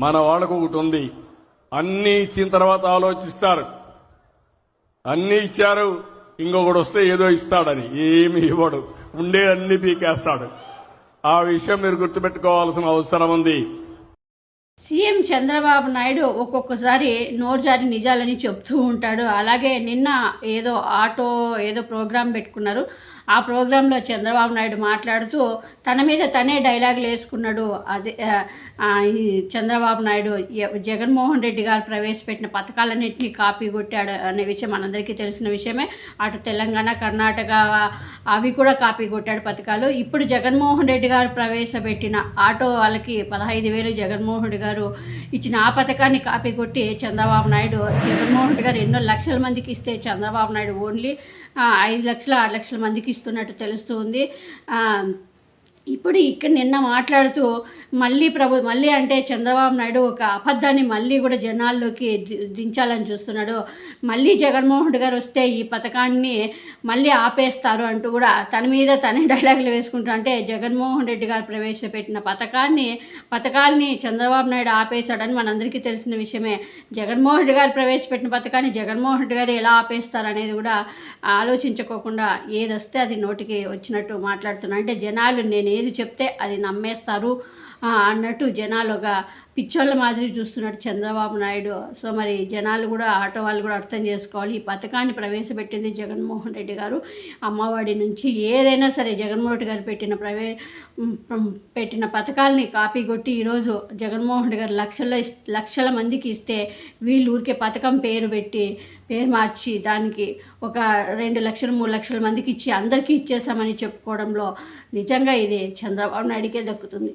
మన వాళ్ళకు ఒకటి ఉంది. అన్ని ఇచ్చిన తర్వాత ఆలోచిస్తారు. అన్ని ఇచ్చారు ఇంకొకడు వస్తే ఏదో ఇస్తాడని. ఏమి ఇవ్వడు. ఉండే అన్ని పీకేస్తాడు. ఆ విషయం మీరు గుర్తుపెట్టుకోవాల్సిన అవసరం ఉంది. సీఎం చంద్రబాబు నాయుడు ఒక్కొక్కసారి నోరుజారి నిజాలని చెప్తూ ఉంటాడు. అలాగే నిన్న ఏదో ఆటో ఏదో ప్రోగ్రాం పెట్టుకున్నారు. ఆ ప్రోగ్రాంలో చంద్రబాబు నాయుడు మాట్లాడుతూ తన మీద తనే డైలాగులు వేసుకున్నాడు. అదే చంద్రబాబు నాయుడు జగన్మోహన్ రెడ్డి గారు ప్రవేశపెట్టిన పథకాలన్నింటినీ కాపీ కొట్టాడు అనే విషయం మనందరికీ తెలిసిన విషయమే. అటు తెలంగాణ కర్ణాటక అవి కూడా కాపీ కొట్టాడు పథకాలు. ఇప్పుడు జగన్మోహన్ రెడ్డి గారు ప్రవేశపెట్టిన ఆటో వాళ్ళకి పదహైదు వేలు జగన్మోహన్ రెడ్డి గారు ఇచ్చిన ఆ పథకాన్ని కాపీ కొట్టి చంద్రబాబు నాయుడు జగన్మోహన్ రెడ్డి గారు ఎన్నో లక్షల మందికి ఇస్తే చంద్రబాబు నాయుడు ఓన్లీ ఐదు లక్షల ఆరు లక్షల మందికి ఇస్తున్నట్టు తెలుస్తుంది ఆ, ఇప్పుడు ఇక్కడ నిన్న మాట్లాడుతూ మళ్ళీ ప్రభు మళ్ళీ అంటే చంద్రబాబు నాయుడు ఒక అబద్ధాన్ని మళ్ళీ కూడా జనాల్లోకి ది- దించాలని చూస్తున్నాడు. మళ్ళీ జగన్మోహన్ రెడ్డి గారు వస్తే ఈ పథకాన్ని మళ్ళీ ఆపేస్తారు అంటూ కూడా తన మీద తనే డైలాగులు వేసుకుంటూ అంటే జగన్మోహన్ రెడ్డి గారు ప్రవేశపెట్టిన పథకాన్ని పథకాల్ని చంద్రబాబు నాయుడు ఆపేశాడని మనందరికీ తెలిసిన విషయమే. జగన్మోహన్ రెడ్డి గారు ప్రవేశపెట్టిన పథకాన్ని జగన్మోహన్ రెడ్డి గారు ఎలా ఆపేస్తారు అనేది కూడా ఆలోచించుకోకుండా ఏది వస్తే అది నోటికి వచ్చినట్టు మాట్లాడుతున్నారు. అంటే జనాలు నేను ఏది చెప్తే అది నమ్మేస్తారు అన్నట్టు జనాలు ఒక పిచ్చోళ్ళ మాదిరి చూస్తున్నట్టు చంద్రబాబు నాయుడు. సో మరి జనాలు కూడా ఆటో వాళ్ళు కూడా అర్థం చేసుకోవాలి. ఈ పథకాన్ని ప్రవేశపెట్టింది జగన్మోహన్ రెడ్డి గారు. అమ్మఒడి నుంచి ఏదైనా సరే జగన్మోహన్ రెడ్డి గారు పెట్టిన ప్రవే పెట్టిన పథకాలని కాపీ కొట్టి ఈరోజు జగన్మోహన్ రెడ్డి గారు లక్షల ఇస్- లక్షల మందికి ఇస్తే వీళ్ళు ఊరికే పథకం పేరు పెట్టి పేరు మార్చి దానికి ఒక రెండు లక్షలు మూడు లక్షల మందికి ఇచ్చి అందరికీ ఇచ్చేసామని చెప్పుకోవడంలో నిజంగా ఇది చంద్రబాబు నాయుడికే దక్కుతుంది.